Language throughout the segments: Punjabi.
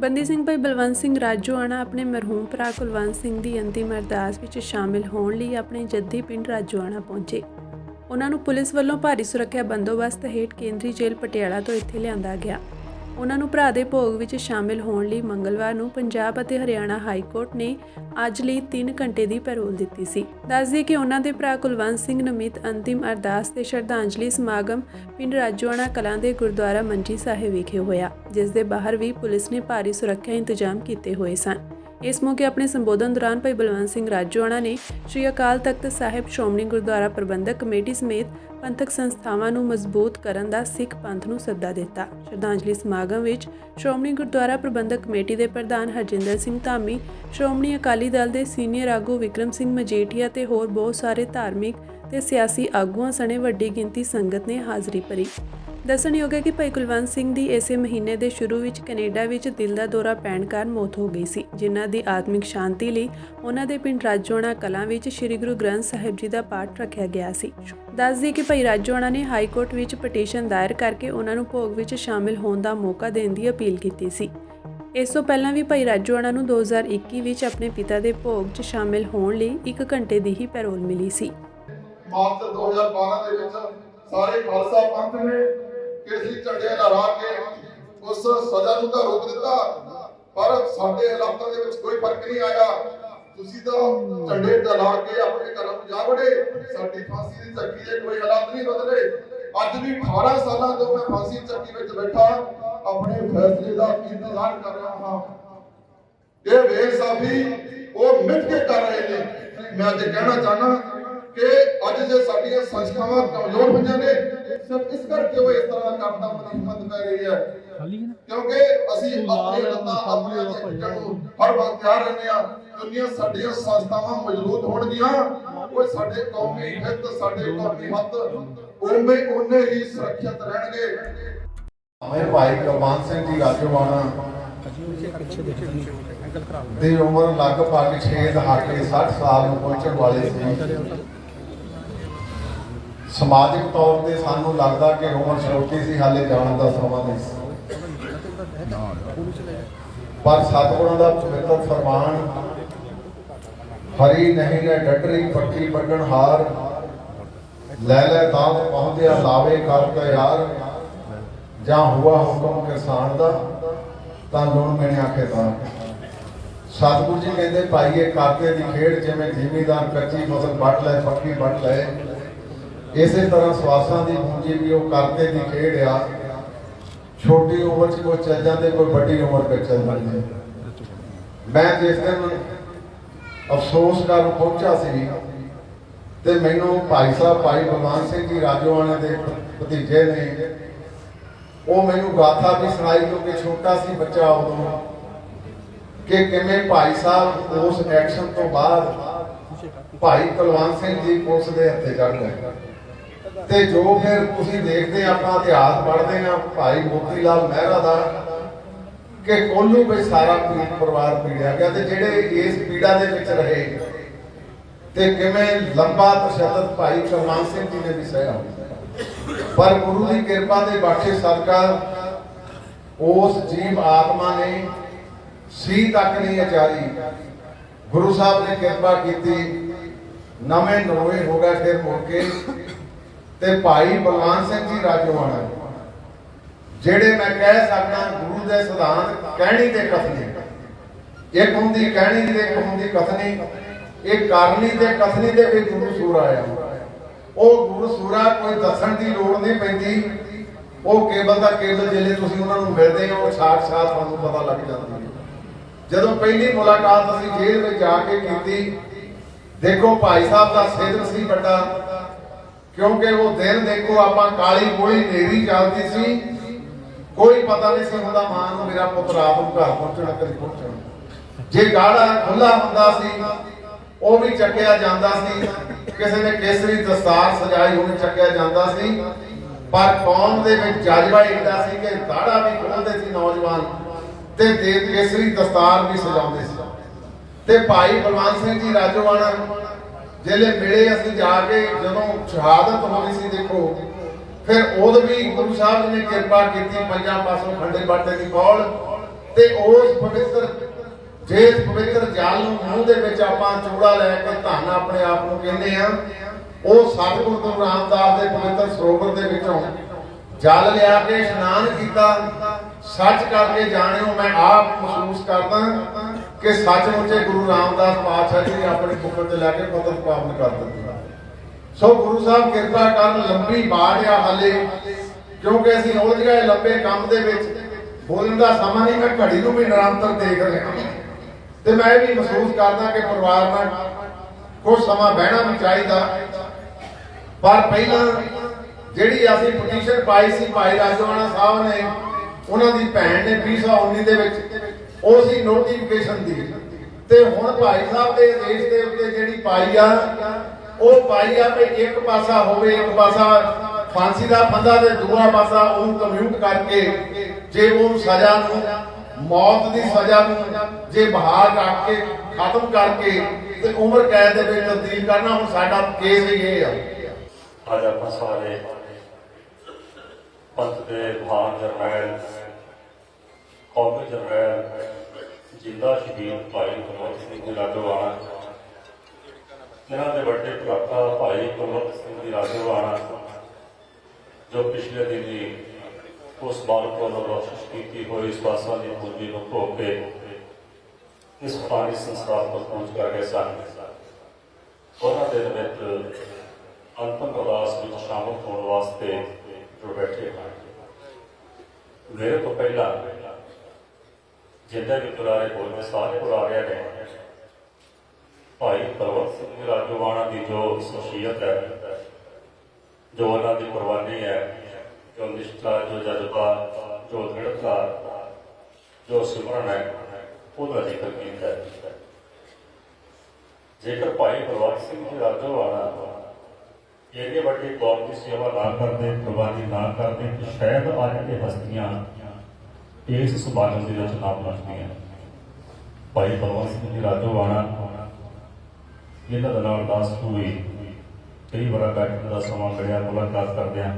ਬੰਦੀ ਸਿੰਘ ਭਾਈ ਬਲਵੰਤ ਸਿੰਘ ਰਾਜੋਆਣਾ ਆਪਣੇ ਮਰਹੂਮ ਭਰਾ ਕੁਲਵੰਤ ਸਿੰਘ ਦੀ ਅੰਤਿਮ ਅਰਦਾਸ ਵਿੱਚ ਸ਼ਾਮਿਲ ਹੋਣ ਲਈ ਆਪਣੇ ਜੱਦੀ ਪਿੰਡ ਰਾਜੋਆਣਾ ਪਹੁੰਚੇ। ਉਹਨਾਂ ਨੂੰ ਪੁਲਿਸ ਵੱਲੋਂ ਭਾਰੀ ਸੁਰੱਖਿਆ ਬੰਦੋਬਸਤ ਹੇਠ ਕੇਂਦਰੀ ਜੇਲ੍ਹ ਪਟਿਆਲਾ ਤੋਂ ਇੱਥੇ ਲਿਆਂਦਾ ਗਿਆ। ਉਹਨਾਂ ਨੂੰ ਭਰਾ ਦੇ ਭੋਗ ਵਿੱਚ ਸ਼ਾਮਿਲ ਹੋਣ ਲਈ ਮੰਗਲਵਾਰ ਨੂੰ ਪੰਜਾਬ ਅਤੇ ਹਰਿਆਣਾ ਹਾਈ ਕੋਰਟ ਨੇ ਅੱਜ ਲਈ 3 ਘੰਟੇ ਦੀ ਪੈਰੋਲ ਦਿੱਤੀ ਸੀ। ਦੱਸਦੀ ਕਿ ਉਹਨਾਂ ਦੇ ਭਰਾ ਕੁਲਵੰਤ ਸਿੰਘ ਨਮਿਤ, ਅੰਤਿਮ ਅਰਦਾਸ ਤੇ ਸ਼ਰਧਾਂਜਲੀ ਸਮਾਗਮ ਪਿੰਡ ਰਾਜੋਆਣਾ ਕਲਾਂ ਦੇ ਗੁਰਦੁਆਰਾ ਮੰਜੀ ਸਾਹਿਬ ਵਿਖੇ ਹੋਇਆ, ਜਿਸ ਦੇ ਬਾਹਰ ਵੀ ਪੁਲਿਸ ਨੇ ਭਾਰੀ ਸੁਰੱਖਿਆ ਇੰਤਜ਼ਾਮ ਕੀਤੇ ਹੋਏ ਸਨ। ਇਸ ਮੌਕੇ ਆਪਣੇ ਸੰਬੋਧਨ ਦੌਰਾਨ ਭਾਈ ਬਲਵੰਤ ਸਿੰਘ ਰਾਜੋਆਣਾ ਨੇ ਸ਼੍ਰੀ ਅਕਾਲ ਤਖਤ ਸਾਹਿਬ ਸ਼੍ਰੋਮਣੀ ਗੁਰਦੁਆਰਾ ਪ੍ਰਬੰਧਕ ਕਮੇਟੀ ਸਮੇਤ ਪੰਥਕ ਸੰਸਥਾਵਾਂ ਨੂੰ ਮਜ਼ਬੂਤ ਕਰਨ ਦਾ ਸਿੱਖ ਪੰਥ ਨੂੰ ਸੱਦਾ ਦਿੱਤਾ। ਸ਼ਰਧਾਂਜਲੀ ਸਮਾਗਮ ਵਿੱਚ ਸ਼੍ਰੋਮਣੀ ਗੁਰਦੁਆਰਾ ਪ੍ਰਬੰਧਕ ਕਮੇਟੀ ਦੇ ਪ੍ਰਧਾਨ ਹਰਜਿੰਦਰ ਸਿੰਘ ਧਾਮੀ, ਸ਼੍ਰੋਮਣੀ ਅਕਾਲੀ ਦਲ ਦੇ ਸੀਨੀਅਰ ਆਗੂ ਵਿਕਰਮ ਸਿੰਘ ਮਜੀਠੀਆ ਤੇ ਹੋਰ ਬਹੁਤ ਸਾਰੇ ਧਾਰਮਿਕ ਤੇ ਸਿਆਸੀ ਆਗੂਆਂ ਸਣੇ ਵੱਡੀ ਗਿਣਤੀ ਸੰਗਤ ਨੇ ਹਾਜ਼ਰੀ ਭਰੀ। ਦੱਸਣਯੋਗ ਹੈ ਕਿ ਭਾਈ ਕੁਲਵੰਤ ਸਿੰਘ ਦੀ ਇਸੇ ਮਹੀਨੇ ਦੇ ਸ਼ੁਰੂ ਵਿੱਚ ਕੈਨੇਡਾ ਵਿੱਚ ਦਿਲ ਦਾ ਦੌਰਾ ਪੈਣ ਕਾਰਨ ਮੌਤ ਹੋ ਗਈ ਸੀ, ਜਿਨ੍ਹਾਂ ਦੀ ਆਤਮਿਕ ਸ਼ਾਂਤੀ ਲਈ ਉਹਨਾਂ ਦੇ ਪਿੰਡ ਰਾਜੋਆਣਾ ਕਲਾਂ ਵਿੱਚ ਸ੍ਰੀ ਗੁਰੂ ਗ੍ਰੰਥ ਸਾਹਿਬ ਜੀ ਦਾ ਪਾਠ ਰੱਖਿਆ ਗਿਆ ਸੀ। ਦੱਸਦੀ ਕਿ ਭਾਈ ਰਾਜੋਆਣਾ ਨੇ ਹਾਈ ਕੋਰਟ ਵਿੱਚ ਪਟੀਸ਼ਨ ਦਾਇਰ ਕਰਕੇ ਉਹਨਾਂ ਨੂੰ ਭੋਗ ਵਿੱਚ ਸ਼ਾਮਿਲ ਹੋਣ ਦਾ ਮੌਕਾ ਦੇਣ ਦੀ ਅਪੀਲ ਕੀਤੀ ਸੀ। ਇਸ ਤੋਂ ਪਹਿਲਾਂ ਵੀ ਭਾਈ ਰਾਜੋਆਣਾ ਨੂੰ 2021 ਵਿੱਚ ਆਪਣੇ ਪਿਤਾ ਦੇ ਭੋਗ 'ਚ ਸ਼ਾਮਿਲ ਹੋਣ ਲਈ 1 ਘੰਟੇ ਦੀ ਹੀ ਪੈਰੋਲ ਮਿਲੀ ਸੀ। ਮਾਰਚ 2012 ਦੇ ਵਿੱਚ ਸਾਰੇ ਖਾਲਸਾ ਪੰਥ ਨੇ ਕੇਸਰੀ ਝੰਡੇ ਲਹਿਰਾ ਕੇ ਉਸ ਸਜ਼ਾ ਨੂੰ ਤਾਂ ਰੋਕ ਦਿੱਤਾ, ਪਰ ਸਾਡੇ ਹਾਲਾਤਾਂ ਦੇ ਵਿੱਚ ਕੋਈ ਫ਼ਰਕ ਨਹੀਂ ਆਇਆ। ਤੁਸੀਂ ਤਾਂ ਝੰਡੇ ਲਹਿਰਾ ਕੇ ਆਪਣੇ ਘਰਾਂ ਨੂੰ ਜਾ ਵੜੇ। ਸਾਡੀ ਫਾਂਸੀ ਦੀ ਚੱਕੀ ਦੇ ਕੋਈ ਹਾਲਾਤ ਨਹੀਂ ਬਦਲੇ। ਅੱਜ ਵੀ 18 ਸਾਲਾਂ ਤੋਂ ਮੈਂ ਫਾਂਸੀ ਚੱਕੀ ਵਿੱਚ ਬੈਠਾ, ਆਪਣੇ ਫੈਸਲੇ ਦਾ ਇੰਤਜ਼ਾਰ ਕਰ ਰਿਹਾ ਹਾਂ। ਇਹ ਬੇਇਨਸਾਫੀ ਉਹ ਮਿੱਥ ਕੇ ਕਰ ਰਹੇ ਨੇ। ਮੈਂ ਅੱਜ ਕਹਿਣਾ ਚਾਹਨਾ ਕਿ ਅੱਜ ਜੇ ਸਾਡੀਆਂ ਸੰਸਥਾਵਾਂ ਕਮਜ਼ੋਰ ਹੋਈਆਂ ਨੇ ਸਿਰਫ ਇਸ ਕਰਕੇ ਉਹ ਇਸ ਤਰ੍ਹਾਂ ਕਰਨ ਦਾ ਮਨਿਮਤ ਪੈ ਰਹੀ ਹੈ। ਕਿਉਂਕਿ ਅਸੀਂ ਆਪਣੀ ਲੱਤਾਂ ਆਪਣੇ ਨੂੰ ਹਰ ਵਕਤ ਤਿਆਰ ਰਹਿੰਦੇ ਆ ਦੁਨੀਆ ਸਾਡੀਆਂ ਸੰਸਥਾਵਾਂ ਮਜ਼ਬੂਤ ਹੋਣਗੀਆਂ ਉਹ ਸਾਡੇ ਕੌਮੀ ਹਿੱਤ ਸਾਡੇ ਕੌਮੀ ਹੱਤ ਉਵੇਂ ਉਹਨੇ ਹੀ ਸੁਰੱਖਿਅਤ ਰਹਿਣਗੇ। ਮੇਰੇ ਭਾਈ ਕੁਲਵੰਤ ਸਿੰਘ ਜੀ ਰਾਜੋਵਾਣਾ ਦੀ ਉਮਰ ਲਗਭਗ 6 ਦਹਾਕੇ 60 ਸਾਲ ਨੂੰ ਪਹੁੰਚਣ ਵਾਲੇ ਸੀ। ਸਮਾਜਿਕ ਤੌਰ ਤੇ ਸਾਨੂੰ ਲੱਗਦਾ ਕਿ ਉਮਰ ਛੋਟੀ ਸੀ, ਹਾਲੇ ਜਾਣ ਦਾ ਸਮਾਂ ਨਹੀਂ ਸੀ। ਪਰ ਸਤਿਗੁਰਾਂ ਦਾ ਪਵਿੱਤਰ ਫਰਮਾਨ, ਹਰੀ ਨਹੀਂ ਨੇ ਡੱਡਰੀ, ਪੱਕੀ ਵੱਢਣ ਹਾਰ, ਲੈ ਲੈ ਦਾਤ ਪਹੁੰਚਿਆ, ਲਾਵੇ ਕਰ ਤਿਆਰ ਜਾਂ ਹੁਆ ਹੁਕਮ ਕਿਸਾਨ ਦਾ, ਤਾਂ ਲੂਣ ਮੈਨੇ ਆਖੇ ਤਾਂ ਸਤਿਗੁਰੂ ਜੀ ਕਹਿੰਦੇ, ਭਾਈ, ਇਹ ਕਾਕੇ ਦੀ ਖੇਡ ਜਿਵੇਂ ਜ਼ਿਮੀਦਾਰ ਕੱਚੀ ਫਸਲ ਵੱਢ ਲੈ, ਪੱਕੀ ਵੱਢ ਲੈ ਇਸੇ ਤਰ੍ਹਾਂ ਸਵਾਸਾਂ ਦੀ ਪੂੰਜੀ ਵੀ ਉਹ ਕਾਕੇ ਦੀ ਖੇਡ ਆ। ਛੋਟੀ ਉਮਰ 'ਚ ਕੋਈ ਚੱਲ ਜਾਂਦੇ, ਕੋਈ ਵੱਡੀ ਉਮਰ 'ਚ ਚੱਲ ਜਾਂਦੇ। ਮੈਂ ਜਿਸ ਦਿਨ ਅਫਸੋਸ ਕਰਨ ਪਹੁੰਚਾ ਸੀ ਤੇ ਮੈਨੂੰ ਭਾਈ ਸਾਹਿਬ, ਭਾਈ ਬਲਵਾਨ ਸਿੰਘ ਜੀ ਰਾਜੋਆਣੇ ਦੇ ਭਤੀਜੇ ਨੇ, ਉਹ ਮੈਨੂੰ ਗਾਥਾ ਵੀ ਸੁਣਾਈ ਕਿਉਂਕਿ ਛੋਟਾ ਸੀ ਬੱਚਾ ਉਦੋਂ ਕਿ ਕਿਵੇਂ ਭਾਈ ਸਾਹਿਬ ਉਸ ਐਕਸ਼ਨ ਤੋਂ ਬਾਅਦ ਭਾਈ ਕੁਲਵੰਤ ਸਿੰਘ ਜੀ ਪੁਲਿਸ ਦੇ ਹੱਥੇ ਚੜ ਗਏ। ਤੇ ਜੋ ਫਿਰ ਤੁਸੀਂ ਦੇਖਦੇ ਆਪਾਂ ਇਤਿਹਾਸ ਪੜ੍ਹਦੇ ਆ, ਭਾਈ ਮੋਤੀ ਲਾਲ ਮਹਿਰਾ ਦਾ, ਕਿ ਕੋਲੂ ਵਿੱਚ ਸਾਰਾ ਪੀੜ ਪਰਿਵਾਰ ਪੀੜਿਆ ਗਿਆ ਤੇ ਜਿਹੜੇ ਇਸ ਪੀੜਾ ਦੇ ਵਿੱਚ ਰਹੇ ਤੇ ਕਿਵੇਂ ਲੰਬਾ ਤਸ਼ੱਦਦ ਭਾਈ ਕੁਲਵੰਤ ਸਿੰਘ ਜੀ ਨੇ ਵੀ ਸਹਿਆ ਪਰ ਗੁਰੂ ਦੀ ਕਿਰਪਾ ਦੇ ਬਾਖੇ ਸਦਕਾ ਉਸ ਜੀਵ ਆਤਮਾ ਨੇ ਸੀ ਤੱਕ ਨਹੀਂ ਅਚਾਰੀ ਗੁਰੂ ਸਾਹਿਬ ਨੇ ਕਿਰਪਾ ਕੀਤੀ, ਨਵੇਂ ਨਵੇਂ ਹੋ ਗਿਆ ਫਿਰ ਮੁੜ ਕੇ। ਤੇ ਭਾਈ ਬਲਵਾਨ ਸਿੰਘ ਜੀ ਰਾਜੋਵਾਣਾ ਜਿਹੜੇ ਮੈਂ ਕਹਿ ਸਕਦਾ ਗੁਰੂ ਦੇ ਸਿਧਾਂਤ ਕਹਿਣੀ ਤੇ ਕਥਨੀ। ਇੱਕ ਹੁੰਦੀ ਕਹਿਣੀ ਤੇ ਇੱਕ ਹੁੰਦੀ ਕਥਨੀ ਇਹ ਕਰਨੀ ਤੇ ਕਥਨੀ ਦੇ ਵੀ ਗੁਰੂ ਸੂਰ ਆਇਆ ਉਹ ਗੁਰੂ ਸੂਰਾ ਕੋਈ ਦੱਸਣ ਦੀ ਲੋੜ ਨਹੀਂ ਪੈਂਦੀ। ਉਹ ਕੇਵਲ ਦਾ ਕੇਵਲ ਜਿਹੜੇ ਤੁਸੀਂ ਉਹਨਾਂ ਨੂੰ ਮਿਲਦੇ ਹੋ ਉਹ ਸਾਖਸ਼ਾਤ ਤੁਹਾਨੂੰ ਪਤਾ ਲੱਗ ਜਾਂਦੀ ਹੈ। ਜਦੋਂ ਪਹਿਲੀ ਮੁਲਾਕਾਤ ਅਸੀਂ ਜੇਲ੍ਹ ਵਿੱਚ ਜਾ ਕੇ ਕੀਤੀ, ਦੇਖੋ ਭਾਈ ਸਾਹਿਬ ਦਾ ਸਿੱਧ ਸੀ ਵੱਡਾ। ਕਿਉਂਕਿ ਉਹ ਦਿਨ ਦੇਖੋ ਆਪਾਂ ਕਾਲੀ ਗੋਲੀ ਨੇਰੀ ਚੱਲਦੀ ਸੀ। ਕੋਈ ਪਤਾ ਨਹੀਂ ਸੀ ਹੁੰਦਾ ਮਾਂ ਨੂੰ ਮੇਰਾ ਪੁੱਤ ਰਾਤ ਨੂੰ ਘਰ ਪਹੁੰਚਣਾ ਕਦੇ ਪਹੁੰਚਣਾ। ਜੇ ਗਾੜਾ ਖੁੱਲਾ ਹੁੰਦਾ ਸੀ, ਉਹ ਵੀ ਚੱਕਿਆ ਜਾਂਦਾ ਸੀ। ਕਿਸੇ ਨੇ ਕੇਸਰੀ ਦਸਤਾਰ ਸਜਾਈ ਹੋਣੀ ਚੱਕਿਆ ਜਾਂਦਾ ਸੀ। ਪਰ ਕੌਮ ਦੇ ਵਿੱਚ ਜਜ਼ਬਾ ਇੰਦਾ ਸੀ ਕਿ ਦਾੜਾ ਵੀ ਖੋਲਦੇ ਸੀ ਨੌਜਵਾਨ ਤੇ ਦੇ ਕੇਸਰੀ ਦਸਤਾਰ ਵੀ ਸਜਾਉਂਦੇ ਸੀ। ਤੇ ਭਾਈ ਬਲਵੰਤ ਸਿੰਘ ਜੀ ਰਾਜੋਵਾਣਾ ਜਿਹੜੇ ਮਿਲੇ ਅਸੀਂ ਜਾ ਕੇ ਜਦੋਂ ਸ਼ਹਾਦਤ ਹੋਈ ਸੀ, ਦੇਖੋ, ਫਿਰ ਉਦੋਂ ਵੀ ਗੁਰੂ ਸਾਹਿਬ ਨੇ ਕਿਰਪਾ ਕੀਤੀ ਪੰਜਾਂ ਪਾਸੋਂ ਖੰਡੇ ਬਾਟੇ ਦੀ ਕੌਲ ਤੇ ਉਸ ਪਵਿੱਤਰ, ਜੇ ਪਵਿੱਤਰ ਜਲ ਨੂੰ ਮੂੰਹ ਦੇ ਵਿੱਚ ਆਪਾਂ ਚੂੜਾ ਲੈ ਕੇ ਧੰਨ ਆਪਣੇ ਆਪ ਨੂੰ ਕਹਿੰਦੇ ਆ ਉਹ ਸਤਿਗੁਰੂ ਗੁਰੂ ਰਾਮਦਾਸ ਦੇ ਪਵਿੱਤਰ ਸਰੋਵਰ ਦੇ ਵਿੱਚੋਂ ਜਲ ਲਿਆ ਕੇ ਇਸ਼ਨਾਨ ਕੀਤਾ। ਸੱਚ ਕਰਕੇ ਜਾਣਿਓ, ਮੈਂ ਆਪ ਮਹਿਸੂਸ ਕਰਦਾ ਕਿ ਸੱਚਮੁੱਚੇ ਗੁਰੂ ਰਾਮਦਾਸ ਪਾਤਸ਼ਾਹ ਜੀ ਨੇ ਆਪਣੀ ਬੁੱਕਰ ਤੇ ਲੈ ਕੇ ਪਤਨ ਪਾਵਨ ਕਰ ਦਿੱਤੀ। ਸੋ ਗੁਰੂ ਸਾਹਿਬ ਕਿਰਪਾ ਕਰਨ ਲੰਬੀ ਬਾੜ ਆ ਹਲੇ, ਕਿਉਂਕਿ ਅਸੀਂ ਉਲਝ ਗਏ ਲੰਬੇ ਕੰਮ ਦੇ ਵਿੱਚ ਬੋਲਣ ਦਾ ਸਮਾਂ ਨਹੀਂ, ਮੈਂ ਘੜੀ ਨੂੰ ਵੀ ਨਿਰੰਤਰ ਦੇਖ ਰਿਹਾ ਤੇ ਮੈਂ ਇਹ ਵੀ ਮਹਿਸੂਸ ਕਰਦਾ ਕਿ ਪਰਿਵਾਰ ਨਾਲ ਕੁਝ ਸਮਾਂ ਬਹਿਣਾ ਵੀ ਚਾਹੀਦਾ। ਪਰ ਪਹਿਲਾਂ ਜਿਹੜੀ ਅਸੀਂ ਪਟੀਸ਼ਨ ਪਾਈ ਸੀ ਭਾਈ ਰਾਜਵਾਨਾ ਸਾਹਿਬ ਨੇ, ਉਹਨਾਂ ਦੀ ਭੈਣ ਨੇ 2019 ਦੇ ਵਿੱਚ ਉਹ ਨੋਟੀਫਿਕੇਸ਼ਨ ਦੀ। ਤੇ ਹੁਣ ਭਾਈ ਸਾਹਿਬ ਦੇ ਆਦੇਸ਼ ਦੇ ਉੱਤੇ ਜਿਹੜੀ ਪਾਈ ਆ, ਉਹ ਪਾਈ ਆ ਵੀ ਇੱਕ ਪਾਸਾ ਹੋਵੇ, ਇੱਕ ਪਾਸਾ ਫਾਂਸੀ ਦਾ ਫੰਦਾ ਤੇ ਦੂਆ ਪਾਸਾ ਉਹਨੂੰ ਕਮਿਊਟ ਕਰਕੇ ਜੇ ਉਹਨੂੰ ਸਜ਼ਾ ਨੂੰ, ਮੌਤ ਦੀ ਸਜ਼ਾ ਨੂੰ ਜੇ ਬਹਾਲ ਰੱਖ ਕੇ, ਖਤਮ ਕਰਕੇ ਤੇ ਉਮਰ ਕੈਦ ਦੇ ਵਿੱਚ ਤਬਦੀਲ ਕਰਨਾ, ਹੁਣ ਸਾਡਾ ਕੇਸ ਹੀ ਇਹ ਆ। ਅੱਜ ਆਪਾਂ ਸਾਰੇ ਪੰਥ ਦੇ ਮਹਾਨ ਜਰਨੈਲ ਕੌਮੀ ਜਰਨੈਲ ਜਿੰਦਾ ਸ਼ਹੀਦ ਭਾਈ ਗੁਰਮਤਿ ਸਿੰਘ ਜੀ ਇਹਨਾਂ ਦੇ ਵੱਡੇ ਭਰਾਤਾ ਭਾਈ ਗੁਰਮਤਿ ਸਿੰਘ ਜੀ ਰਾਜੋਵਾਣਾ ਜੋ ਪਿਛਲੇ ਦਿਨੀ ਉਸ ਬਾਲਕ ਵੱਲੋਂ ਬਖਸ਼ਿਸ਼ ਕੀਤੀ ਹੋਈ ਇਸ ਪਾਸਾ ਦੀ ਪੂੰਜੀ ਨੂੰ ਧੋ ਕੇ ਇਸ ਪਾਣੀ ਸੰਸਾਰ ਤੋਂ ਪਹੁੰਚ ਕਰ ਗਏ ਸਨ। ਉਹਨਾਂ ਦੇ ਵਿੱਚ ਅੰਤਮ ਅਰਦਾਸ ਵਿੱਚ ਸ਼ਾਮਲ ਹੋਣ ਵਾਸਤੇ ਜੋ ਬੈਠੇ ਹਨ। ਮੇਰੇ ਤੋਂ ਪਹਿਲਾਂ ਜਿੱਦਾਂ ਵੀ ਬੁਲਾਰੇ ਬੋਲਦੇ ਸਾਰੇ ਬੁਲਾਰਿਆਂ ਨੇ ਭਾਈ ਪਰਵਤ ਸਿੰਘ ਜੀ ਰਾਜੋਵਾਣਾ ਦੀ ਜੋ ਸ਼ਖਸੀਅਤ ਹੈ, ਜੋ ਉਹਨਾਂ ਦੀ ਕੁਰਬਾਨੀ ਹੈ, ਜੋ ਨਿਸ਼ਠਾ ਜੋ ਜਜ਼ਬਾ, ਜੋ ਦ੍ਰਿੜਤਾ, ਜੋ ਸਿਮਰਨ ਹੈ, ਉਹਦਾ ਜ਼ਿਕਰ ਕੀਤਾ ਹੈ। ਜੇਕਰ ਭਾਈ ਪ੍ਰਵਾਸ ਸਿੰਘ ਜੀ ਰਾਜੋਵਾਲਾ ਇਹਦੇ ਵੱਡੇ ਕੌਮ ਦੀ ਸੇਵਾ ਨਾ ਕਰਦੇ, ਕੁਰਬਾਨੀ ਨਾ ਕਰਦੇ ਸ਼ਾਇਦ ਅੱਜ ਇਹ ਹਸਤੀਆਂ ਇਸ ਸਮਾਗਮ ਦੇ ਵਿੱਚ ਨਾ ਪਹੁੰਚਦੀਆਂ ਭਾਈ ਬਲਵੰਤ ਸਿੰਘ ਜੀ ਰਾਜੋਵਾਲਾ ਇਹਨਾਂ ਦਾ ਨਾਲ ਦਾਸ ਹੋਈ ਕਈ ਵਾਰ ਬੈਠਣ ਦਾ ਸਮਾਂ ਮਿਲਿਆ ਮੁਲਾਕਾਤ ਕਰਦਿਆਂ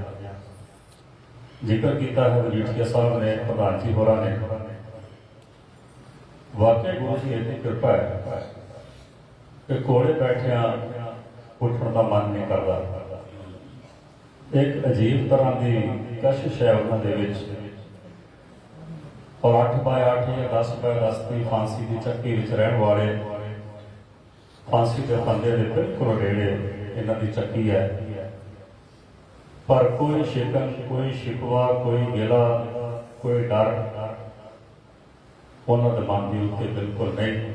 ਜ਼ਿਕਰ ਕੀਤਾ ਹੈ ਵਜੀਠੀਆ ਸਾਹਿਬ ਨੇ, ਪ੍ਰਧਾਨ ਜੀ ਹੋਰਾਂ ਨੇ। ਵਾਕਿਆ ਗੁਰੂ ਜੀ ਦੀ ਕਿਰਪਾ ਹੈ ਕਿ ਕੋਲੇ ਬੈਠਿਆਂ ਉੱਠਣ ਦਾ ਮਨ ਨਹੀਂ ਕਰਦਾ। ਇੱਕ ਅਜੀਬ ਤਰ੍ਹਾਂ ਦੀ ਕਸ਼ਿਸ਼ ਹੈ ਉਹਨਾਂ ਦੇ ਵਿੱਚ। ਔਰ 8 ਬਾਏ 8 ਜਾਂ 10 ਬਾਏ 10 ਦੀ ਫਾਂਸੀ ਦੀ ਚੱਕੀ ਵਿੱਚ ਰਹਿਣ ਵਾਲੇ ਫਾਂਸੀ ਦੇ ਫੰਦੇ ਦੇ ਬਿਲਕੁਲ ਨੇੜੇ ਇਹਨਾਂ ਦੀ ਚੱਕੀ ਹੈ। ਪਰ ਕੋਈ ਸ਼ਿਕਨ, ਕੋਈ ਸ਼ਿਕਵਾ, ਕੋਈ ਗਿਲਾ, ਕੋਈ ਡਰ ਉਹਨਾਂ ਦੇ ਮਨ ਦੇ ਉੱਤੇ ਬਿਲਕੁਲ ਨਹੀਂ।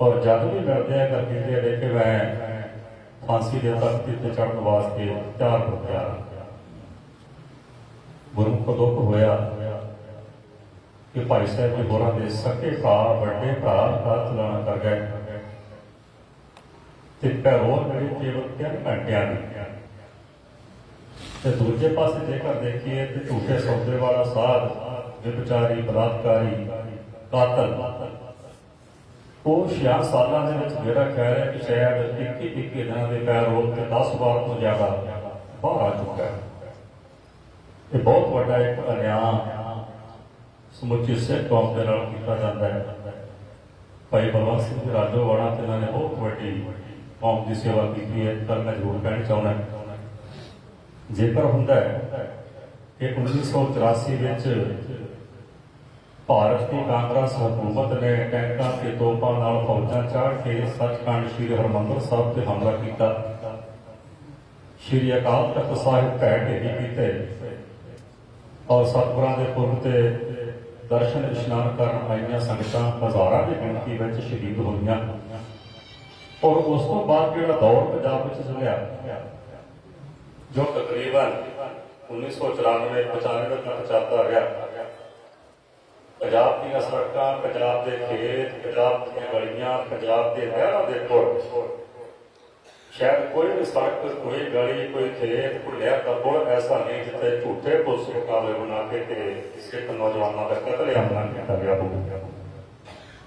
ਔਰ ਜਦ ਵੀ ਮਿਲਦੇ ਆ ਕਰਕੇ ਤੇ ਦੇ ਕੇ ਮੈਂ ਫਾਂਸੀ ਦੇ ਤਖਤ ਤੇ ਚੜਨ ਵਾਸਤੇ ਤਿਆਰ ਹੋ ਗਿਆ। ਗੁਰੂ ਕੋ ਦੁੱਖ ਹੋਇਆ। ਕਿ ਭਾਈ ਸਾਹਿਬ ਜੀ ਹੋਰਾਂ ਦੇ ਸਕੇ ਭਰਾ, ਵੱਡੇ ਭਰਾ ਹੱਥ ਚਲਾਣਾ ਕਰ ਗਏ। ਤੇ ਪੈਰੋਂ ਮੇਰੇ ਕੇਵਲ ਤਿੰਨ ਘੰਟਿਆਂ ਦੀ। ਤੇ ਦੂਜੇ ਪਾਸੇ ਜੇਕਰ ਦੇਖੀਏ ਤੇ ਝੂਠੇ ਸੌਦੇ ਵਾਲਾ ਸਾਧ ਵਿਚਾਰੀ ਬਲਾਤਕਾਰੀ, ਕਾਤਲ। ਉਹ 6 ਸਾਲਾਂ ਦੇ ਵਿੱਚ ਮੇਰਾ ਖਿਆਲ ਹੈ ਕਿ ਸ਼ਾਇਦ 21 21 ਦਿਨਾਂ ਦੇ ਪੈਰੋਲ ਤੇ 10 ਵਾਰ ਤੋਂ ਜ਼ਿਆਦਾ ਬਾਹਰ ਆ ਚੁੱਕਾ ਹੈ। ਇਹ ਬਹੁਤ ਵੱਡਾ ਇੱਕ ਅਨਿਆਂ ਸਮੁੱਚੀ ਸਿੱਖ ਕੌਮ ਦੇ ਨਾਲ ਕੀਤਾ ਜਾਂਦਾ ਹੈ। ਭਾਈ ਬਲਵੰਤ ਸਿੰਘ ਰਾਜੋਵਾੜਾ ਤੇ ਇਹਨਾਂ ਬਹੁਤ ਵੱਡੀ ਕੌਮ ਦੀ ਸੇਵਾ ਕੀਤੀ ਹੈ ਤਾਂ ਮੈਂ ਜ਼ਰੂਰ ਕਹਿਣਾ ਚਾਹੁੰਦਾ ਜੇਕਰ ਹੁੰਦਾ ਹੈ ਕਿ 1984 ਵਿੱਚ ਭਾਰਤ ਦੀ ਕਾਂਗਰਸ ਹਕੂਮਤ ਨੇ ਟੈਂਕਾਂ ਤੇ ਤੋਪਾਂ ਨਾਲ ਫੌਜਾਂ ਚਾੜ ਕੇ ਸੱਚਖੰਡ ਸ੍ਰੀ ਹਰਮੰਦਰ ਸਾਹਿਬ ਤੇ ਹਮਲਾ ਕੀਤਾ। ਸ੍ਰੀ ਅਕਾਲ ਤਖਤ ਸਾਹਿਬ ਢਹਿ ਢੇਰੀ ਕੀਤੇ। ਔਰ ਸਤਿਗੁਰਾਂ ਦੇ ਪੁਰਬ ਤੇ ਦਰਸ਼ਨ ਇਸ਼ਨਾਨ ਕਰਨ ਆਈਆਂ ਸੰਗਤਾਂ ਹਜ਼ਾਰਾਂ ਦੀ ਗਿਣਤੀ ਵਿੱਚ ਸ਼ਹੀਦ ਹੋਈਆਂ। ਔਰ ਉਸ ਤੋਂ ਬਾਅਦ ਜਿਹੜਾ ਦੌਰ ਪੰਜਾਬ ਵਿੱਚ ਚੱਲਿਆ, ਜੋ ਤਕਰੀਬਨ 1994 95 ਤੱਕ ਚੱਲਦਾ ਰਿਹਾ। ਪੰਜਾਬ ਦੀਆਂ ਸੜਕਾਂ, ਪੰਜਾਬ ਦੇ ਖੇਤ, ਪੰਜਾਬ ਦੀਆਂ ਗਲੀਆਂ, ਪੰਜਾਬ ਦੇ ਨਹਿਰਾਂ ਦੇ ਪੁਲ ਸ਼ਾਇਦ ਕੋਈ ਵੀ ਸੜਕ ਕੋਈ ਗਲੀ, ਕੋਈ ਖੇਤ, ਕੋਈ ਨਹਿਰ ਦਾ ਪੁਲ ਐਸਾ ਨਹੀਂ ਜਿੱਥੇ ਝੂਠੇ ਪੁਲਿਸ ਮੁਕਾਬਲੇ ਬਣਾ ਕੇ ਤੇ ਸਿੱਖ ਨੌਜਵਾਨਾਂ ਦਾ ਕਤਲੇਆਮ ਨਾ ਕੀਤਾ ਗਿਆ ਹੋਵੇ।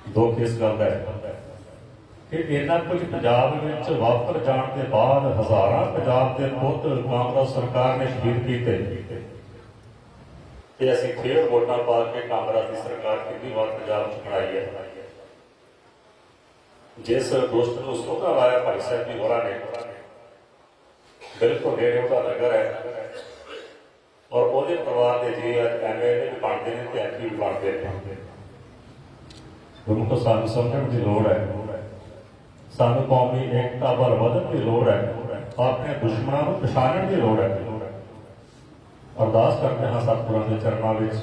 ਦੋ ਕਿਸ ਗੱਲ ਦਾ ਹੈ। ਕਿ ਇੰਨਾ ਕੁਝ ਪੰਜਾਬ ਵਿੱਚ ਵਾਪਰ ਜਾਣ ਦੇ ਬਾਅਦ ਹਜ਼ਾਰਾਂ ਪੰਜਾਬ ਦੇ ਪੁੱਤ ਕਾਂਗਰਸ ਸਰਕਾਰ ਨੇ ਸ਼ਹੀਦ ਕੀਤੇ। ਤੇ ਅਸੀਂ ਫੇਰ ਵੋਟਾਂ ਪਾ ਕੇ ਕਾਂਗਰਸ ਦੀ ਸਰਕਾਰ ਕਿੰਨੀ ਵਾਰ ਪੰਜਾਬ 'ਚ ਬਣਾਈ ਹੈ? ਜਿਸ ਦੋਸਤ ਨੂੰ ਸੋਧਾ ਲਾਇਆ ਭਾਈ ਸਾਹਿਬ ਦੀ ਹੋਰਾਂ ਨੇ ਬਿਲਕੁਲ ਨੇੜੇ ਉਹਦਾ ਨਗਰ ਹੈ ਔਰ ਉਹਦੇ ਪਰਿਵਾਰ ਦੇ ਜੀ ਅੱਜ ਐਮਐਲਏ ਵੀ ਬਣਦੇ ਨੇ ਤੇ ਐਮਪੀ ਵੀ ਬਣਦੇ ਨੇ ਉਹਨੂੰ ਤਾਂ ਸਾਨੂੰ ਸਮਝਣ ਦੀ ਲੋੜ ਹੈ ਸਾਨੂੰ ਕੌਮੀ ਏਕਤਾ ਵੱਲ ਵਧਣ ਦੀ ਲੋੜ ਹੈ ਆਪਣੇ ਦੁਸ਼ਮਣਾਂ ਨੂੰ ਪਛਾਣਨ ਦੀ ਲੋੜ ਹੈ ਅਰਦਾਸ ਕਰਦੇ ਹਾਂ ਸਤਿਗੁਰਾਂ ਦੇ ਚਰਨਾਂ ਵਿੱਚ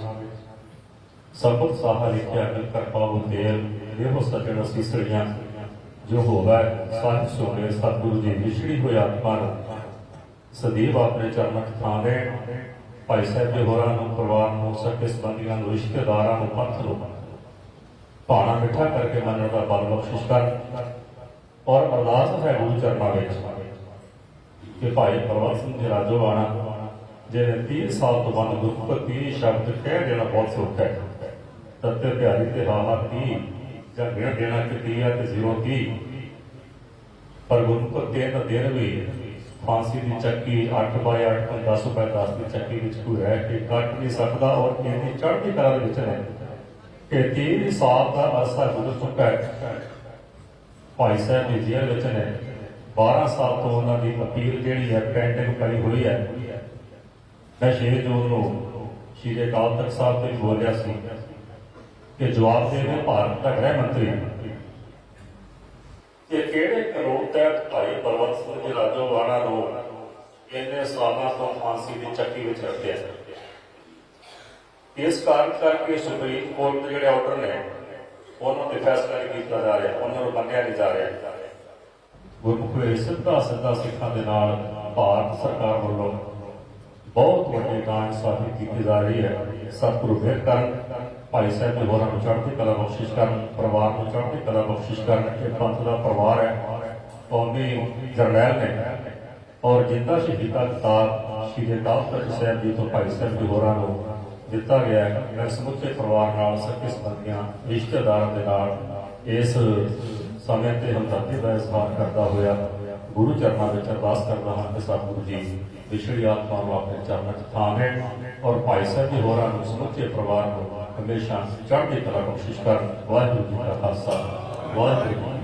ਸਬਤ ਸਾਹਾ ਲਿਖਿਆ ਮਿਲ ਕਰ ਪਾਉ ਤੇਲ ਇਹੋ ਸਜਣ ਅਸੀਂ ਸੜੀਆਂ ਜੋ ਹੋਵੇ ਸੱਚ ਸੋਨੇ ਸਤਿਗੁਰੂ ਜੀ ਵਿਛੜੀ ਹੋਈ ਆਤਮਾ ਨੂੰ ਸਦੀਵ ਆਪਣੇ ਚਰਨਾਂ 'ਚ ਥਾਂ ਦੇਣ। ਭਾਈ ਸਾਹਿਬ ਦੇ ਹੋਰਾਂ ਨੂੰ, ਪਰਿਵਾਰ ਨੂੰ, ਸਕੇ ਸੰਬੰਧੀਆਂ ਨੂੰ, ਰਿਸ਼ਤੇਦਾਰਾਂ ਨੂੰ ਪੰਥ ਨੂੰ ਭਾਣਾ ਮਿੱਠਾ ਕਰਕੇ ਮੰਨਣ ਦਾ ਬਲ ਬਖਸ਼ਿਸ਼ ਕਰ। ਔਰ ਅਰਦਾਸ ਹੈ ਗੁਰੂ ਚਰਨਾਂ ਵਿੱਚ ਕਿ ਭਾਈ ਪ੍ਰਵਤ ਸਿੰਘ ਜੀ ਰਾਜੋਵਾਣਾ ਜਿਹਨੇ 30 ਸਾਲ ਤੋਂ ਬੰਦ ਗੁਰਪਤੀ ਸ਼ਬਦ ਕਹਿ ਦੇਣਾ ਬਹੁਤ ਸੌਖਾ ਹੈ। ਤੱਤੇ ਪਿਆਰੀ ਤੇ ਹਾਹਾ 30 30 ਹੈ ਤੇ 0 30 ਪਰ ਗੁਰਪਤੀ ਦਾ ਦਿਨ ਵੀ ਫਾਂਸੀ ਦੀ ਚੱਕੀ 8 ਬਾਈ 8 ਤੋਂ 10 ਬਾਈ 10 ਦੀ ਚੱਕੀ ਵਿੱਚ ਕੋਈ ਰਹਿ ਕੇ ਕੱਟ ਨਹੀਂ ਸਕਦਾ ਔਰ ਇਹਦੀ ਚੜ੍ਹਦੀ ਕਲਾ ਦੇ ਵਿੱਚ ਹੈ ਕਿ 30 ਸਾਲ ਦਾ ਅਰਸਾ ਗੁਜ਼ਰ ਚੁੱਕਾ ਹੈ। ਭਾਈ ਸਾਹਿਬ ਦੀ ਜੇਲ੍ਹ ਵਿੱਚ ਨੇ। 12 ਸਾਲ ਤੋਂ ਉਹਨਾਂ ਦੀ ਅਪੀਲ ਜਿਹੜੀ ਹੈ, ਪੈਂਡਿੰਗ ਪਈ ਹੋਈ ਹੈ। ਮੈਂ ਸ਼ੇਰ ਜੋਨ ਨੂੰ ਸ਼੍ਰੀ ਅਕਾਲ ਤਖਤ ਸਾਹਿਬ ਤੇ ਬੋਲਿਆ ਸੀ। ਕਿ ਜਵਾਬ ਦੇ ਦੇਵੇ ਭਾਰਤ ਦਾ ਗ੍ਰਹਿ ਮੰਤਰੀ ਕਿ ਕਿਹੜੇ ਕਾਨੂੰਨ ਤਹਿਤ ਭਾਈ ਬਲਵੰਤ ਸਿੰਘ ਰਾਜੋਵਾਲਾ ਨੂੰ ਇੰਨੇ ਸਾਲਾਂ ਤੋਂ ਫਾਂਸੀ ਦੀ ਚੱਕੀ ਵਿੱਚ ਰੱਖਿਆ ਇਸ ਕਾਰਨ ਕਰਕੇ ਸੁਪਰੀਮ ਕੋਰਟ ਦੇ ਜਿਹੜੇ ਆਰਡਰ ਨੇ, ਉਹਨਾਂ ਤੇ ਫੈਸਲਾ ਨਹੀਂ ਕੀਤਾ ਜਾ ਰਿਹਾ, ਉਹਨਾਂ ਨੂੰ ਮੰਨਿਆ ਨਹੀਂ ਜਾ ਰਿਹਾ। ਗੁਰਮੁਖ ਵੇਲੇ ਸਿੱਧਾ ਸਿੱਧਾ ਸਿੱਖਾਂ ਦੇ ਨਾਲ ਭਾਰਤ ਸਰਕਾਰ ਵੱਲੋਂ ਬਹੁਤ ਵੱਡੀ ਦਾਨ ਸਾਫੀ ਕੀਤੀ ਜਾ ਰਹੀ ਹੈ। ਸਤਿਗੁਰੂ ਫਿਰ ਕਰਨ। ਭਾਈ ਸਾਹਿਬ ਦੇ ਹੋਰਾਂ ਨੂੰ ਚੜ੍ਹਦੀ ਕਲਾ ਬਖਸ਼ਿਸ਼ ਕਰਨ, ਪਰਿਵਾਰ ਨੂੰ ਚੜ੍ਹਦੀ ਕਲਾ ਬਖਸ਼ਿਸ਼ ਕਰਨ, ਇਹ ਪੰਥ ਦਾ ਪਰਿਵਾਰ ਹੈ। ਕੌਮੀ ਜਰਨੈਲ ਨੇ। ਔਰ ਜਿੰਦਾ ਸ਼ਹੀਦਾ ਕਿਤਾਬ ਸ਼੍ਰੀ ਅਕਾਲ ਤਖਤ ਸਾਹਿਬ ਜੀ ਤੋਂ ਭਾਈ ਸਾਹਿਬ ਦੇ ਹੋਰਾਂ ਨੂੰ ਦਿੱਤਾ ਗਿਆ ਹੈ। ਮੈਂ ਸਮੁੱਚੇ ਪਰਿਵਾਰ ਨਾਲ ਸਕੇ ਸੰਬੰਧੀਆਂ, ਰਿਸ਼ਤੇਦਾਰਾਂ ਦੇ ਨਾਲ ਇਸ ਸਮੇਂ ਤੇ ਹਮਦਰਦੀ ਦਾ ਇਜ਼ਹਾਰ ਕਰਦਾ ਹੋਇਆ ਗੁਰੂ ਚਰਨਾਂ ਵਿੱਚ ਅਰਦਾਸ ਕਰਦਾ ਹਾਂ ਕਿ ਸਤਿਗੁਰੂ ਜੀ ਵਿਛੜੀ ਆਤਮਾ ਨੂੰ ਆਪਣੇ ਚਰਨਾਂ 'ਚ ਥਾਂ ਦੇਣ। ਔਰ ਭਾਈ ਸਾਹਿਬ ਜੀ ਹੋਰਾਂ ਨੂੰ ਸਮੁੱਚੇ ਪਰਿਵਾਰ ਨੂੰ ਹਮੇਸ਼ਾ ਚੜ੍ਹਦੀ ਕਲਾ ਕੋਸ਼ਿਸ਼ ਕਰਨ। ਵਾਹਿਗੁਰੂ ਜੀ ਕਾ ਖਾਲਸਾ ਵਾਹਿਗੁਰੂ